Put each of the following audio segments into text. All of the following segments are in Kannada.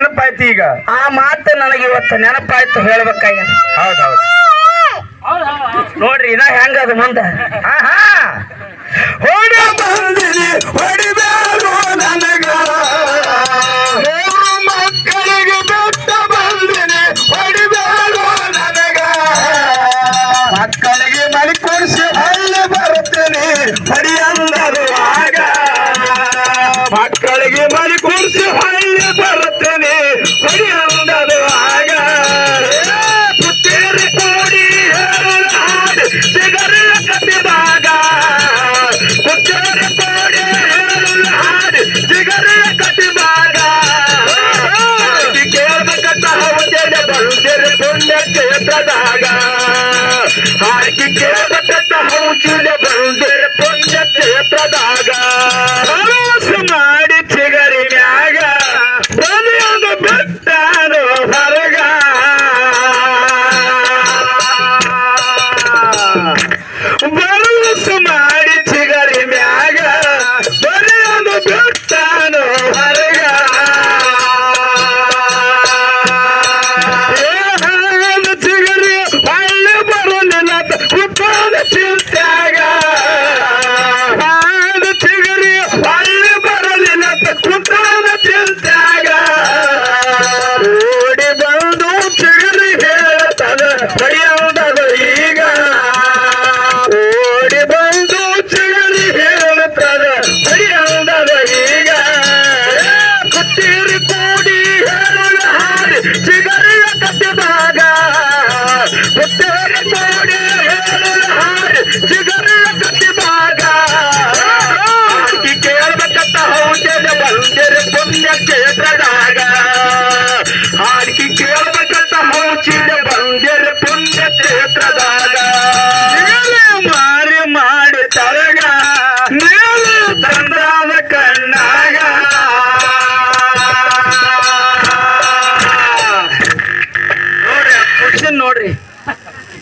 ನೆನಪಾಯ್ತು ಈಗ? ಆ ಮಾತು ನನಗೆ ಇವತ್ತು ನೆನಪಾಯ್ತು ಹೇಳ್ಬೇಕಾಗ್ಯದ ಹೌದೌದು ನೋಡ್ರಿ ಇನ್ನ ಹೆಂಗ ಅದು ಮುಂದೆ? ಹಾ ಹಾ ಹೊಡಿ ಬಂದಿದೆ ಹೊಡಿಬೇಡ ನನ್ನ ಪುಂಡದಾಗ ಹಾಕಿ ಕೇಳಬಟ್ಟ ಹೌಚಿನ ಬಂದಿರ ಪುಣ್ಯ ಕ್ಷೇತ್ರದಾಗ.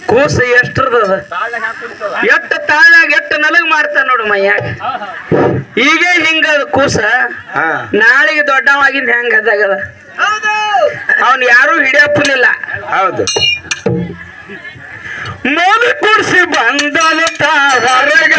ಕೂಸು ಎಷ್ಟರದ ಎಟ್ಟ ತಾಳಾಗ ಎಟ್ಟ ನಲಗ್ ಮಾಡ್ತಾನ ನೋಡು ಮೈಯಾಗ ಈಗೇ ಹಿಂಗ ಕೂಸ. ನಾಳೆಗೆ ದೊಡ್ಡವಾಗಿಂದ ಹೆಂಗ ಅದಾಗದ? ಅವನ್ ಯಾರು ಹಿಡಿಯಪ್ಪಲಿಲ್ಲ ಹೌದು. ಮೋದಿ ಕೂರ್ಸಿ ಬಂದ ಹೊರಗ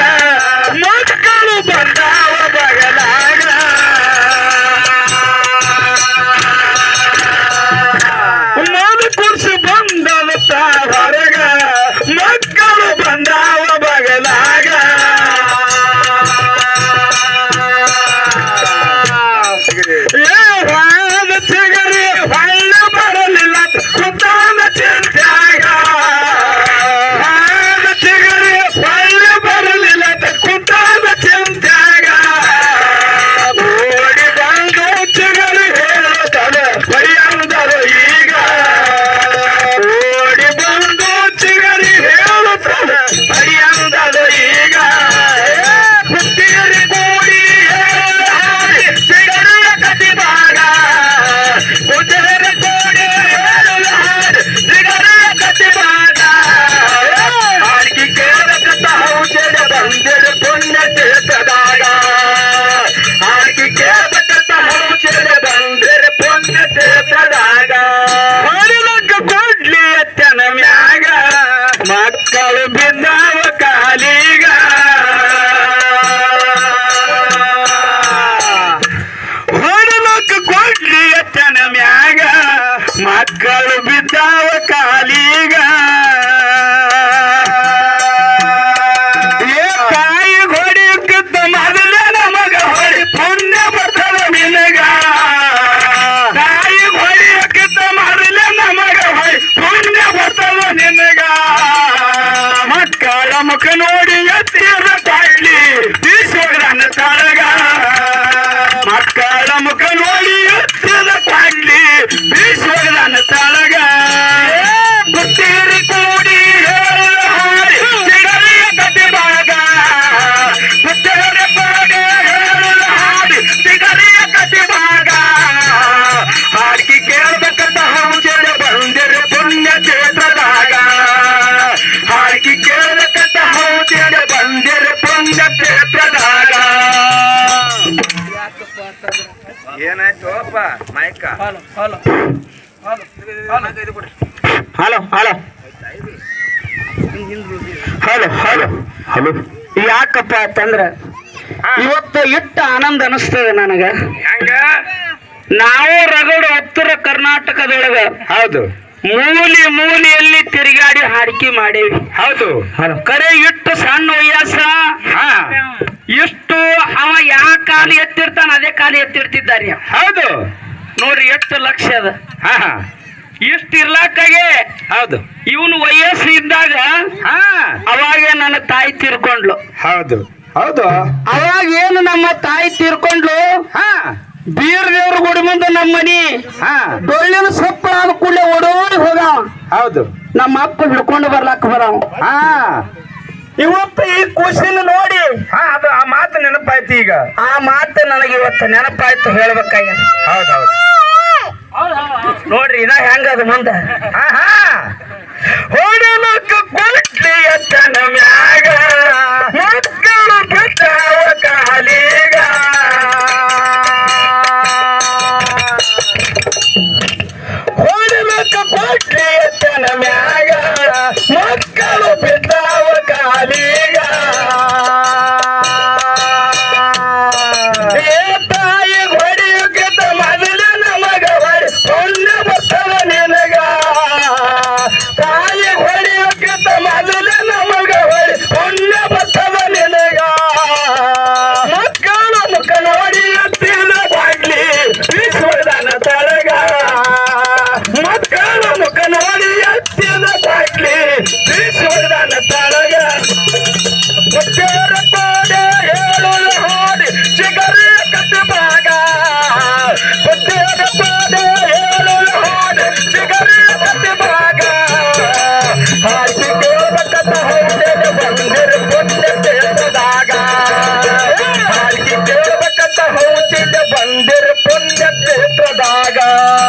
ನಮಕ ನೋಡಿ ಎತ್ತಿರ ತಾಯಿ ಬೀಸೋಗ್ರನ್ನ ತಾಳಗ. ಮಕ್ಕಳ ಮುಖ ನೋಡಿ ಎತ್ತಿರ ತಾಯಿ ಬೀಸೋಗ್ರನ್ನ ತಾಳಗ. ಬುತ್ತಿ hello hello hello hello hello ಯಾಕಪ್ಪ ಅಂತಂದ್ರ ಇವತ್ತು ಇಟ್ಟ ಆನಂದ ಅನಿಸ್ತದೆ ನನಗ. ಹೆಂಗ? ನಾವು ರಗಡು ಉತ್ತರ ಕರ್ನಾಟಕದೊಳಗ ಹೌದು. ಮೂಲಿ ಮೂಲಿಯಲ್ಲಿ ತಿರುಗಾಡಿ ಹಾಡಿಕೆ ಮಾಡೇವಿ. ಹೌದು. ಕರೆ ಇಟ್ಟು ಸಣ್ಣ ವಯಸ್ಸ. ಹಾ. ಇಷ್ಟು ಅವ ಯಾ ಕಾಲು ಎತ್ತಿರ್ತಾನ ಅದೇ ಕಾಲು ಎತ್ತಿರ್ತಿದ್ದಾರಿ ಹೌದು. ನೋಡ್ರಿ ಎಷ್ಟು ಲಕ್ಷ ಅದ. ಹಾ ಹಾ. ಇಷ್ಟು ಇರ್ಲಾಕಾಗೆ ಹೌದು. ಇವನು ವಯಸ್ಸು ಇದ್ದಾಗ ಹಾ. ಅವಾಗೆ ನನ್ನ ತಾಯಿ ತೀರ್ಕೊಂಡ್ಲು ಹೌದು. ಹೌದು. ಅವಾಗ ಏನು ನಮ್ಮ ತಾಯಿ ತೀರ್ಕೊಂಡ್ಲು ಹಾ. ಬೀರ್ ದೇವ್ರ ಗುಡಿ ಮುಂದೆ ನಮ್ಮ ಮನಿ. ಹಾ. ಡೊಳ್ಳಿನ ಸೊಪ್ಪು ಆದ ಕೂಡಲೇ ಓಡೋಡಿ ಹೋಗಾವ ಹೌದು. ನಮ್ಮ ಅಪ್ಪ ಹಿಡ್ಕೊಂಡು ಬರ್ಲಾಕ ಬರಾವ. ಹಾ. ಇವತ್ತು ಈ ಖುಷಿನ ನೋಡಿ ಹಾ ಅದು ಆ ಮಾತು ನೆನಪಾಯ್ತು ಈಗ. ಆ ಮಾತು ನನಗೆ ಇವತ್ತು ನೆನಪಾಯ್ತು ಹೇಳ್ಬೇಕಾಗ ಹೌದು ಹೌದು. ನೋಡ್ರಿ ಇದ ಹೆಂಗದ ಮುಂದ? ಹಾ ಹಾ. ಹೊಡಲಕ್ಕ ಕೊಟ್ಲಿ ಎತ್ತನ ಮ್ಯಾಗ ಮಕ್ಕಳು ಬಿಟ್ಟಾವ ಕ್ಷೇತ್ರದಾಗ ಬೇಡಿವ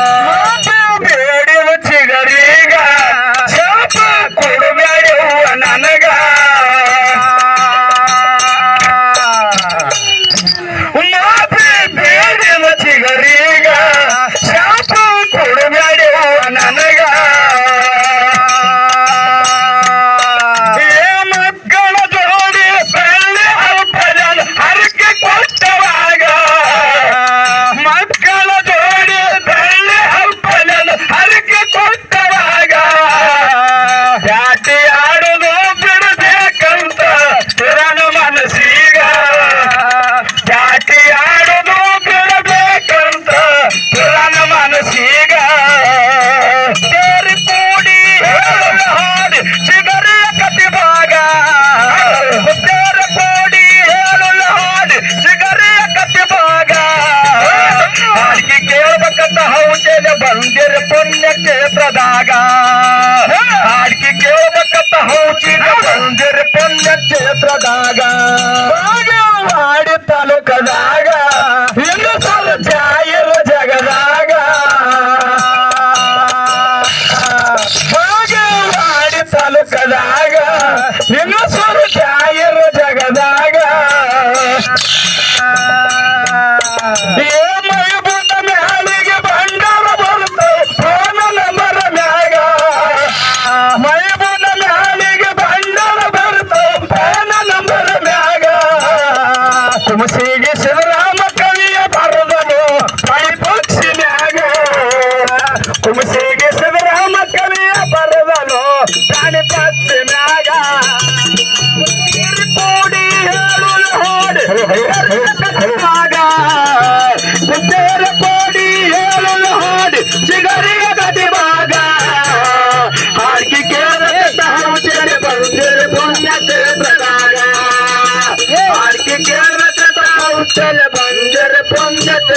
ಚಲ ಬಂಜರ ಪೊಂಜತ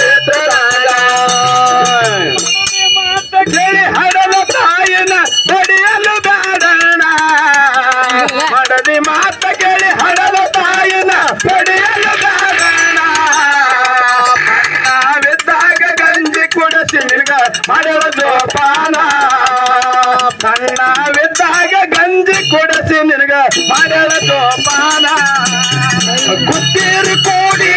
ಮಾತ ಕೇಳಿ ಹಡಲ ತಾಯಿನ ಹೊಡೆಯಲು ಬೇಡಣ ಮಡದಿ ಮಾತ ಕೇಳಿ ಹಡಲ ತಾಯಿನ ಹೊಡೆಯಲು ಬೇಡಣ ನಾವಿದ್ದಾಗ ಗಂಜಿ ಕುಡಿಸಿ ನಿಲ್ಗ ಹಡಲ ಜೋಪಾನ. ಸಣ್ಣವಿದ್ದಾಗ ಗಂಜಿ ಕೊಡಸಿ ನಿನಗ ಮಾಡಲ ಜೋಪಾನ. ಕುತ್ತೀರಿ ಕೋಡಿ